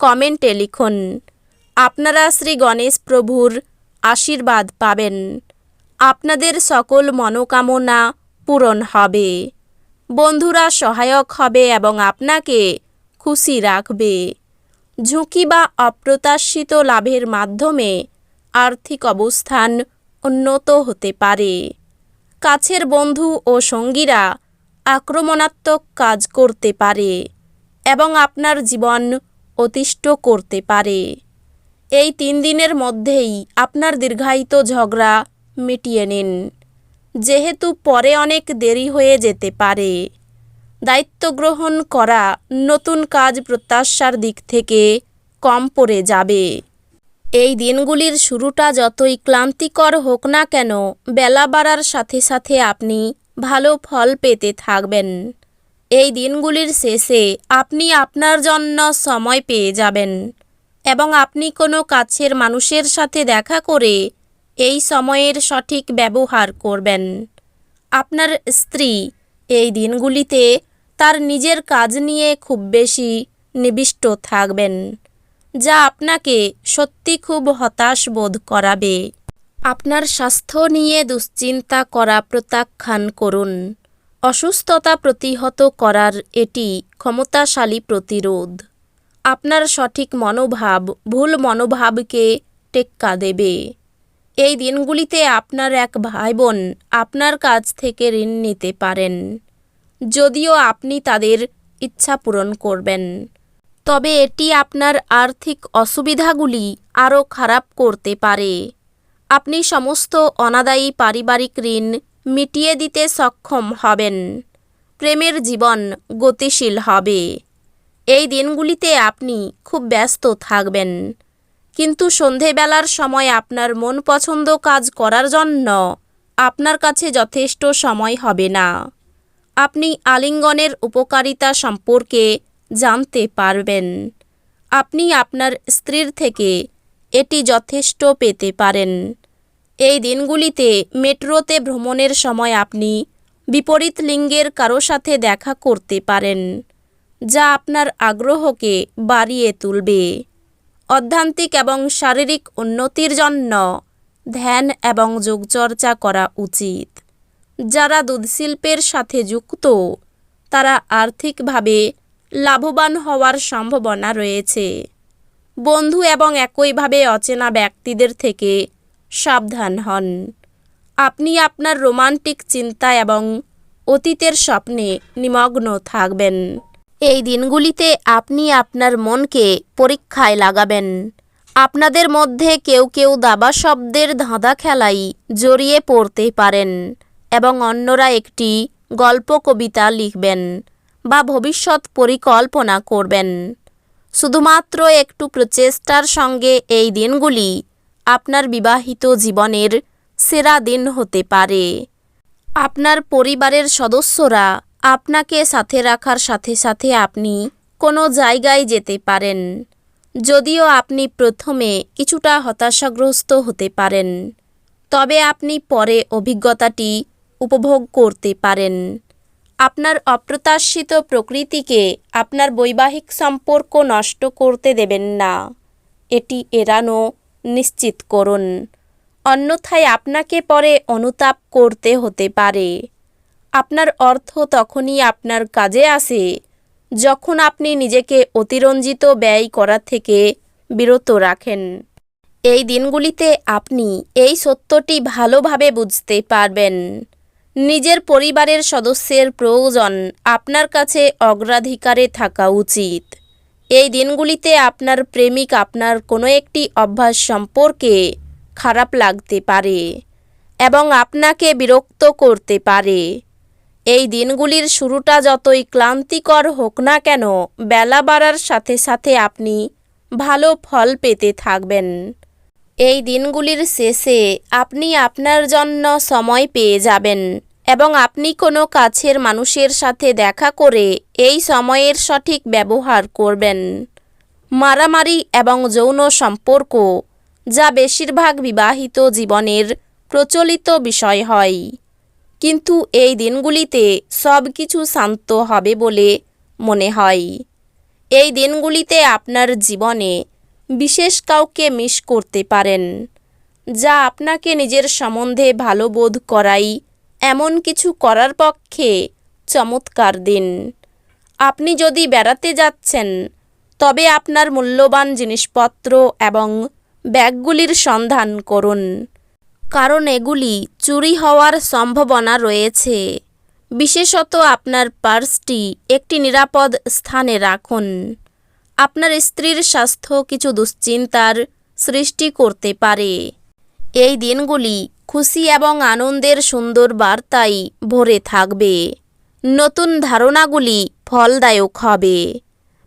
কমেন্টে লিখুন, আপনারা শ্রী গণেশ প্রভুর আশীর্বাদ পাবেন। আপনাদের সকল মনোকামনা পূরণ হবে। বন্ধুরা সহায়ক হবে এবং আপনাকে খুশি রাখবে। ঝুঁকি বা অপ্রত্যাশিত লাভের মাধ্যমে আর্থিক অবস্থান উন্নত হতে পারে। কাছের বন্ধু ও সঙ্গীরা আক্রমণাত্মক কাজ করতে পারে এবং আপনার জীবন অতিষ্ঠ করতে পারে। এই তিন দিনের মধ্যেই আপনার দীর্ঘায়িত ঝগড়া মিটিয়ে নিন। যেহেতু পরে অনেক দেরি হয়ে যেতে পারে। দায়িত্ব গ্রহণ করা নতুন কাজ প্রত্যাশার দিক থেকে কম পড়ে যাবে। এই দিনগুলির শুরুটা যতই ক্লান্তিকর হোক না কেন, বেলা বাড়ার সাথে সাথে আপনি ভালো ফল পেতে থাকবেন। এই দিনগুলির শেষে আপনি আপনার জন্য সময় পেয়ে যাবেন এবং আপনি কোনো কাছের মানুষের সাথে দেখা করে এই সময়ের সঠিক ব্যবহার করবেন। আপনার স্ত্রী এই দিনগুলিতে তার নিজের কাজ নিয়ে খুব বেশি নিবিষ্ট থাকবেন, যা আপনাকে সত্যি খুব হতাশ বোধ করাবে। আপনার স্বাস্থ্য নিয়ে দুশ্চিন্তা করা প্রত্যাখ্যান করুন। অসুস্থতা প্রতিহত করার এটি ক্ষমতাশালী প্রতিরোধ। আপনার সঠিক মনোভাব, ভুল মনোভাবকে টেক্কা দেবে। এই দিনগুলিতে আপনার এক ভাই বোন আপনার কাছ থেকে ঋণ নিতে পারেন, যদিও আপনি তাদের ইচ্ছা পূরণ করবেন। তবে এটি আপনার আর্থিক অসুবিধাগুলি আরও খারাপ করতে পারে। আপনি সমস্ত অনাদায়ী পারিবারিক ঋণ মিটিয়ে দিতে সক্ষম হবেন। প্রেমের জীবন গতিশীল হবে। এই দিনগুলিতে আপনি খুব ব্যস্ত থাকবেন। কিন্তু সন্ধেবেলার সময় আপনার মন পছন্দ কাজ করার জন্য আপনার কাছে যথেষ্ট সময় হবে না। আপনি আলিঙ্গনের উপকারিতা সম্পর্কে জানতে পারবেন। আপনি আপনার স্ত্রীর থেকে এটি যথেষ্ট পেতে পারেন। এই দিনগুলিতে মেট্রোতে ভ্রমণের সময় আপনি বিপরীত লিঙ্গের কারও সাথে দেখা করতে পারেন, যা আপনার আগ্রহকে বাড়িয়ে তুলবে। অধ্যান্তিক এবং শারীরিক উন্নতির জন্য ধ্যান এবং যোগচর্চা করা উচিত। যারা দুধশিল্পের সাথে যুক্ত, তারা আর্থিকভাবে লাভবান হওয়ার সম্ভাবনা রয়েছে। বন্ধু এবং একইভাবে অচেনা ব্যক্তিদের থেকে সাবধান হন। আপনি আপনার রোমান্টিক চিন্তা এবং অতীতের স্বপ্নে নিমগ্ন থাকবেন। এই দিনগুলিতে আপনি আপনার মনকে পরীক্ষায় লাগাবেন। আপনাদের মধ্যে কেউ কেউ দাবা শব্দের ধাঁধা খেলাই জড়িয়ে পড়তে পারেন এবং অন্যরা একটি গল্প কবিতা লিখবেন বা ভবিষ্যৎ পরিকল্পনা করবেন। শুধুমাত্র একটু প্রচেষ্টার সঙ্গে এই দিনগুলি আপনার বিবাহিত জীবনের সেরা দিন হতে পারে। আপনার পরিবারের সদস্যরা আপনাকে সাথে রাখার সাথে সাথে আপনি কোনো জায়গায় যেতে পারেন, যদিও আপনি প্রথমে কিছুটা হতাশাগ্রস্ত হতে পারেন। তবে আপনি পরে অভিজ্ঞতাটি উপভোগ করতে পারেন। আপনার অপ্রত্যাশিত প্রকৃতিকে আপনার বৈবাহিক সম্পর্ক নষ্ট করতে দেবেন না। এটি এড়ানো নিশ্চিত করুন। অন্যথায় আপনাকে পরে অনুতাপ করতে হতে পারে। আপনার অর্থ তখনই আপনার কাজে আসে যখন আপনি নিজেকে অতিরঞ্জিত ব্যয় করা থেকে বিরত রাখেন। এই দিনগুলিতে আপনি এই সত্যটি ভালোভাবে বুঝতে পারবেন। নিজের পরিবারের সদস্যের প্রয়োজন আপনার কাছে অগ্রাধিকারে থাকা উচিত। এই দিনগুলিতে আপনার প্রেমিক আপনার কোনো একটি অভ্যাস সম্পর্কে খারাপ লাগতে পারে এবং আপনাকে বিরক্ত করতে পারে। এই দিনগুলির শুরুটা যতই ক্লান্তিকর হোক না কেন, বেলা বাড়ার সাথে সাথে আপনি ভালো ফল পেতে থাকবেন। এই দিনগুলির শেষে আপনি আপনার জন্য সময় পেয়ে যাবেন। এবং আপনি কোনো কাছের মানুষের সাথে দেখা করে এই সময়ের সঠিক ব্যবহার করবেন। মারামারি এবং যৌন সম্পর্ক, যা বেশিরভাগ বিবাহিত জীবনের প্রচলিত বিষয় হয়। কিন্তু এই দিনগুলিতে সব কিছু শান্ত হবে বলে মনে হয়। এই দিনগুলিতে আপনার জীবনে বিশেষ কাউকে মিস করতে পারেন, যা আপনাকে নিজের সম্বন্ধে ভালো বোধ করাই এমন কিছু করার পক্ষে চমৎকার দিন। আপনি যদি বেড়াতে যাচ্ছেন, তবে আপনার মূল্যবান জিনিসপত্র এবং ব্যাগগুলির সন্ধান করুন, কারণ এগুলি চুরি হওয়ার সম্ভাবনা রয়েছে। বিশেষত আপনার পার্সটি একটি নিরাপদ স্থানে রাখুন। আপনার স্ত্রীর স্বাস্থ্য কিছু দুশ্চিন্তার সৃষ্টি করতে পারে। এই দিনগুলি খুশি এবং আনন্দের সুন্দর বার্তাই ভরে থাকবে। নতুন ধারণাগুলি ফলদায়ক হবে।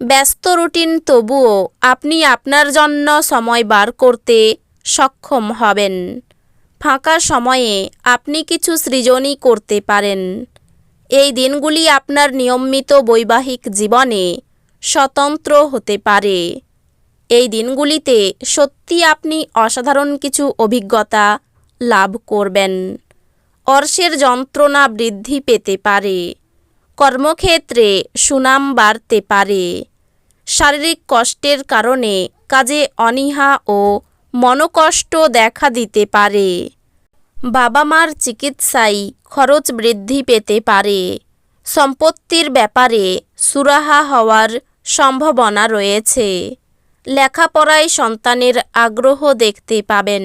ব্যস্ত রুটিন, তবুও আপনি আপনার জন্য সময় বার করতে সক্ষম হবেন। ফাঁকা সময়ে আপনি কিছু সৃজনই করতে পারেন। এই দিনগুলি আপনার নিয়মিত বৈবাহিক জীবনে স্বতন্ত্র হতে পারে। এই দিনগুলিতে সত্যি আপনি অসাধারণ কিছু অভিজ্ঞতা লাভ করবেন। অর্শের যন্ত্রণা বৃদ্ধি পেতে পারে। কর্মক্ষেত্রে সুনাম বাড়তে পারে। শারীরিক কষ্টের কারণে কাজে অনীহা ও মনকষ্ট দেখা দিতে পারে। বাবা মার চিকিৎসায় খরচ বৃদ্ধি পেতে পারে। সম্পত্তির ব্যাপারে সুরাহা হওয়ার সম্ভাবনা রয়েছে। লেখাপড়ায় সন্তানের আগ্রহ দেখতে পাবেন।